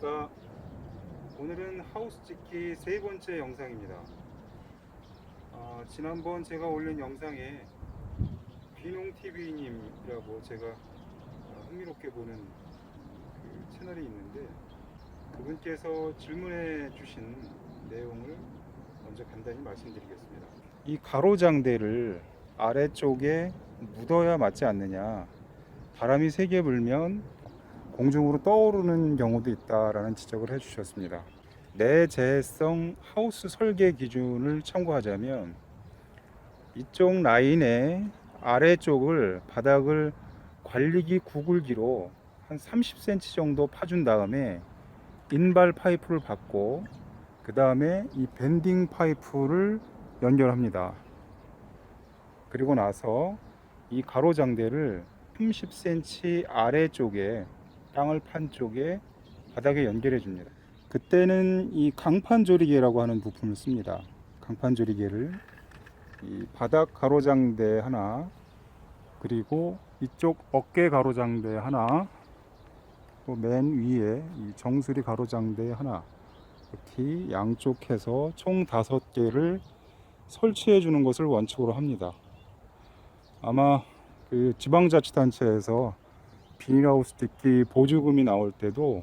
안녕하십니까 오늘은 하우스 짓기 세 번째 영상입니다. 아, 지난번 제가 올린 영상에 귀농TV님이라고 제가 아, 흥미롭게 보는 그 채널이 있는데 그분께서 질문해 주신 내용을 먼저 간단히 말씀드리겠습니다. 이 가로장대를 아래쪽에 묻어야 맞지 않느냐. 바람이 세게 불면 공중으로 떠오르는 경우도 있다라는 지적을 해주셨습니다. 내재성 하우스 설계 기준을 참고하자면 이쪽 라인의 아래쪽을 바닥을 관리기 구글기로 한 30cm 정도 파준 다음에 인발 파이프를 받고 그 다음에 이 밴딩 파이프를 연결합니다. 그리고 나서 이 가로장대를 30cm 아래쪽에 땅을 판 쪽에 바닥에 연결해 줍니다. 그때는 이 강판 조리개라고 하는 부품을 씁니다. 강판 조리개를 이 바닥 가로장대 하나 그리고 이쪽 어깨 가로장대 하나 또 맨 위에 이 정수리 가로장대 하나 이렇게 양쪽 해서 총 다섯 개를 설치해 주는 것을 원칙으로 합니다. 아마 그 지방자치단체에서 비닐하우스 듣기 보조금이 나올 때도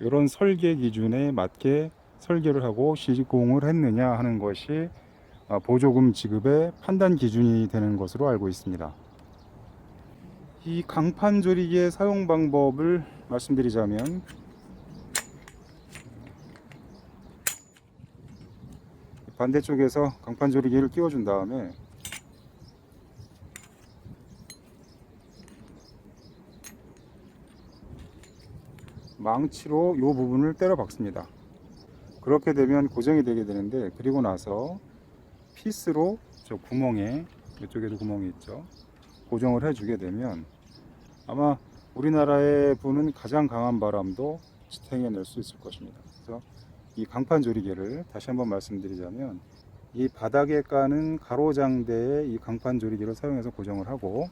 이런 설계 기준에 맞게 설계를 하고 시공을 했느냐 하는 것이 아, 보조금 지급의 판단 기준이 되는 것으로 알고 있습니다. 이 강판 조리기의 사용 방법을 말씀드리자면 반대쪽에서 강판 조리기를 끼워준 다음에 망치로 이 부분을 때려 박습니다. 그렇게 되면 고정이 되게 되는데 그리고 나서 피스로 저 구멍에 이쪽에도 구멍이 있죠. 고정을 해주게 되면 아마 우리나라에 부는 가장 강한 바람도 지탱해낼 수 있을 것입니다. 그래서 이 강판 조리개를 다시 한번 말씀드리자면 이 바닥에 까는 가로장대에 이 강판 조리개를 사용해서 고정을 하고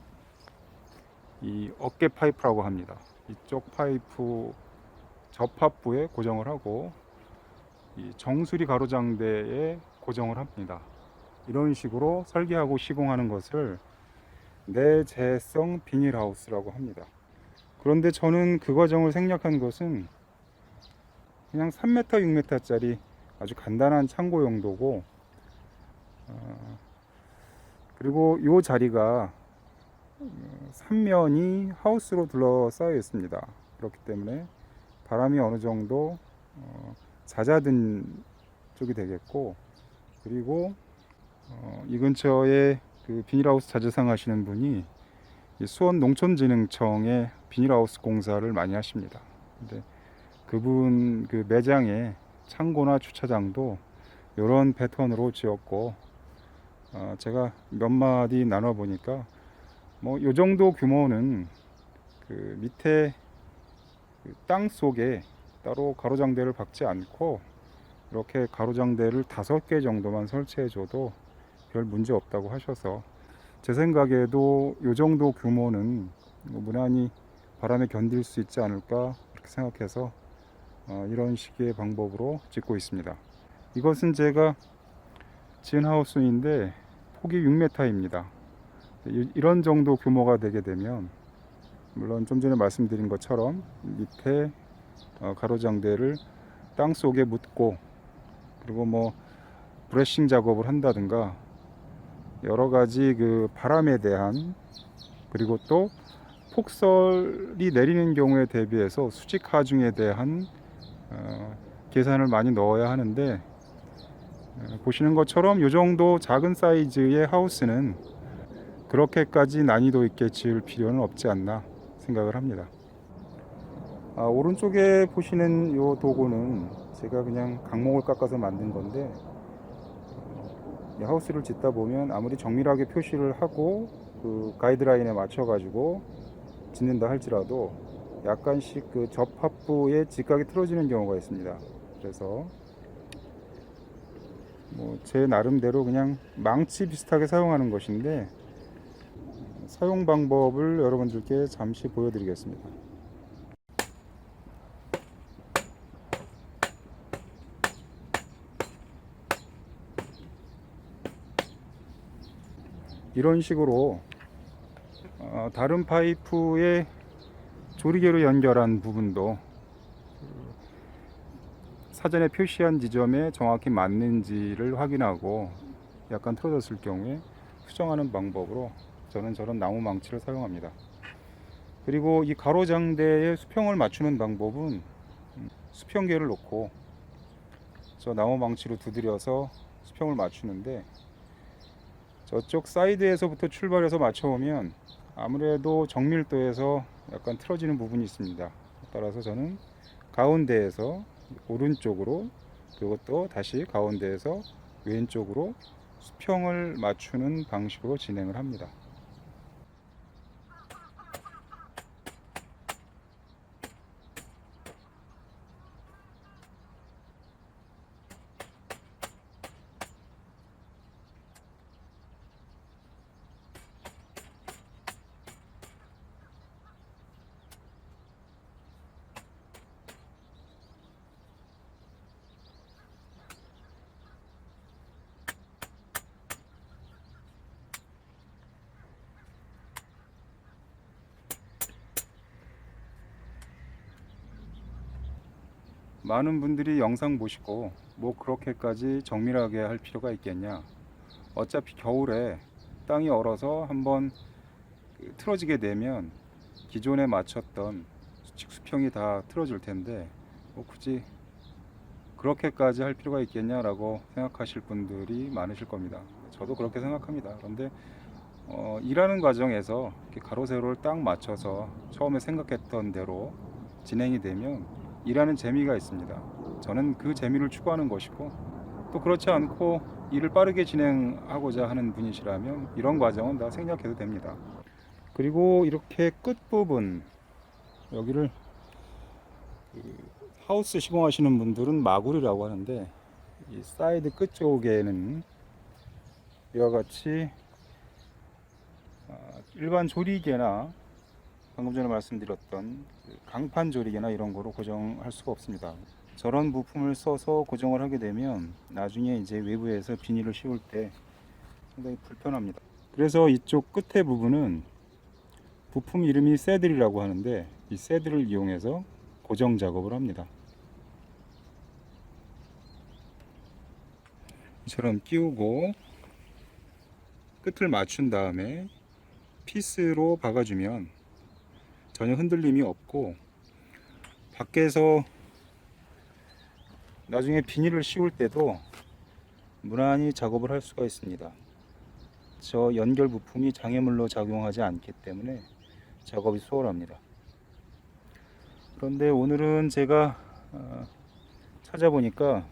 이 어깨 파이프라고 합니다. 이쪽 파이프 접합부에 고정을 하고 이 정수리 가로장대에 고정을 합니다. 이런 식으로 설계하고 시공하는 것을 내재성 비닐하우스라고 합니다. 그런데 저는 그 과정을 생략한 것은 그냥 3m, 6m짜리 아주 간단한 창고 용도고 어, 그리고 이 자리가 어, 삼면이 하우스로 둘러싸여 있습니다. 그렇기 때문에 바람이 어느 정도 어, 잦아든 쪽이 되겠고 그리고 어, 이 근처에 그 비닐하우스 자주 사용하시는 분이 이 수원 농촌진흥청에 비닐하우스 공사를 많이 하십니다. 근데 그분 그 매장에 창고나 주차장도 이런 패턴으로 지었고 어, 제가 몇 마디 나눠 보니까 뭐 이 정도 규모는 그 밑에 그 땅 속에 따로 가로장대를 박지 않고 이렇게 가로장대를 다섯 개 정도만 설치해 줘도 별 문제 없다고 하셔서 제 생각에도 이 정도 규모는 뭐 무난히 바람에 견딜 수 있지 않을까 그렇게 생각해서 어, 이런 식의 방법으로 짓고 있습니다. 이것은 제가 지은 하우스인데 폭이 6m입니다. 이런 정도 규모가 되게 되면 물론 좀 전에 말씀드린 것처럼 밑에 어, 가로장대를 땅 속에 묻고 그리고 뭐 브레싱 작업을 한다든가 여러 가지 그 바람에 대한 그리고 또 폭설이 내리는 경우에 대비해서 수직 하중에 대한 어, 계산을 많이 넣어야 하는데 어, 보시는 것처럼 이 정도 작은 사이즈의 하우스는 그렇게까지 난이도 있게 지을 필요는 없지 않나 생각을 합니다. 아, 오른쪽에 보시는 이 도구는 제가 그냥 강목을 깎아서 만든 건데 이 하우스를 짓다 보면 아무리 정밀하게 표시를 하고 그 가이드라인에 맞춰 가지고 짓는다 할지라도 약간씩 그 접합부에 직각이 틀어지는 경우가 있습니다. 그래서 뭐 제 나름대로 그냥 망치 비슷하게 사용하는 것인데 사용 방법을 여러분들께 잠시 보여드리겠습니다. 이런 식으로 어, 다른 파이프에 조리개로 연결한 부분도 사전에 표시한 지점에 정확히 맞는지를 확인하고 약간 틀어졌을 경우에 수정하는 방법으로 저는 저런 나무 망치를 사용합니다. 그리고 이 가로장대에 수평을 맞추는 방법은 음, 수평계를 놓고 저 나무 망치로 두드려서 수평을 맞추는데 저쪽 사이드에서부터 출발해서 맞춰오면 아무래도 정밀도에서 약간 틀어지는 부분이 있습니다. 따라서 저는 가운데에서 오른쪽으로 그것도 다시 가운데에서 왼쪽으로 수평을 맞추는 방식으로 진행을 합니다. 많은 분들이 영상 보시고 뭐 그렇게까지 정밀하게 할 필요가 있겠냐 어차피 겨울에 땅이 얼어서 한번 그 틀어지게 되면 기존에 맞췄던 수직 수평이 다 틀어질 텐데 뭐 굳이 그렇게까지 할 필요가 있겠냐라고 생각하실 분들이 많으실 겁니다. 저도 그렇게 생각합니다. 그런데 어, 일하는 과정에서 가로 세로를 딱 맞춰서 처음에 생각했던 대로 진행이 되면 일하는 재미가 있습니다. 저는 그 재미를 추구하는 것이고 또 그렇지 않고 일을 빠르게 진행하고자 하는 분이시라면 이런 과정은 다 생략해도 됩니다. 그리고 이렇게 끝 부분 여기를 그 하우스 시공하시는 분들은 마구리라고 하는데 이 사이드 끝 쪽에는 이와 같이 아, 일반 조리개나 방금 전에 말씀드렸던 그 강판 조리개나 이런 거로 고정할 수가 없습니다. 저런 부품을 써서 고정을 하게 되면 나중에 이제 외부에서 비닐을 씌울 때 상당히 불편합니다. 그래서 이쪽 끝에 부분은 부품 이름이 새들이라고 하는데 이 새들을 이용해서 고정 작업을 합니다. 이처럼 끼우고 끝을 맞춘 다음에 피스로 박아주면 전혀 흔들림이 없고 밖에서 나중에 비닐을 씌울 때도 무난히 작업을 할 수가 있습니다. 저 연결 부품이 장애물로 작용하지 않기 때문에 작업이 수월합니다. 그런데 오늘은 제가 어, 찾아보니까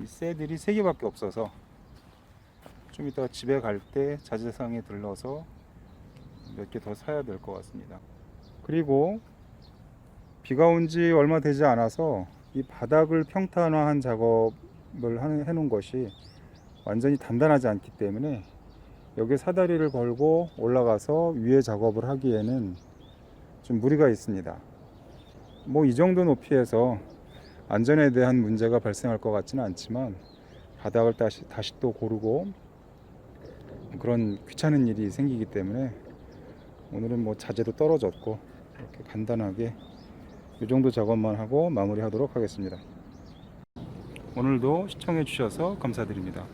이 쇠들이 세 개밖에 없어서 좀 이따 집에 갈 때 자재상에 들러서 몇 개 더 사야 될 것 같습니다. 그리고 비가 온 지 얼마 되지 않아서 이 바닥을 평탄화한 작업을 해놓은 것이 완전히 단단하지 않기 때문에 여기에 사다리를 걸고 올라가서 위에 작업을 하기에는 좀 무리가 있습니다. 뭐 이 정도 높이에서 안전에 대한 문제가 발생할 것 같지는 않지만 바닥을 다시, 다시 또 고르고 그런 귀찮은 일이 생기기 때문에 오늘은 뭐 자재도 떨어졌고 이렇게 간단하게 이 정도 작업만 하고 마무리하도록 하겠습니다. 오늘도 시청해 주셔서 감사드립니다.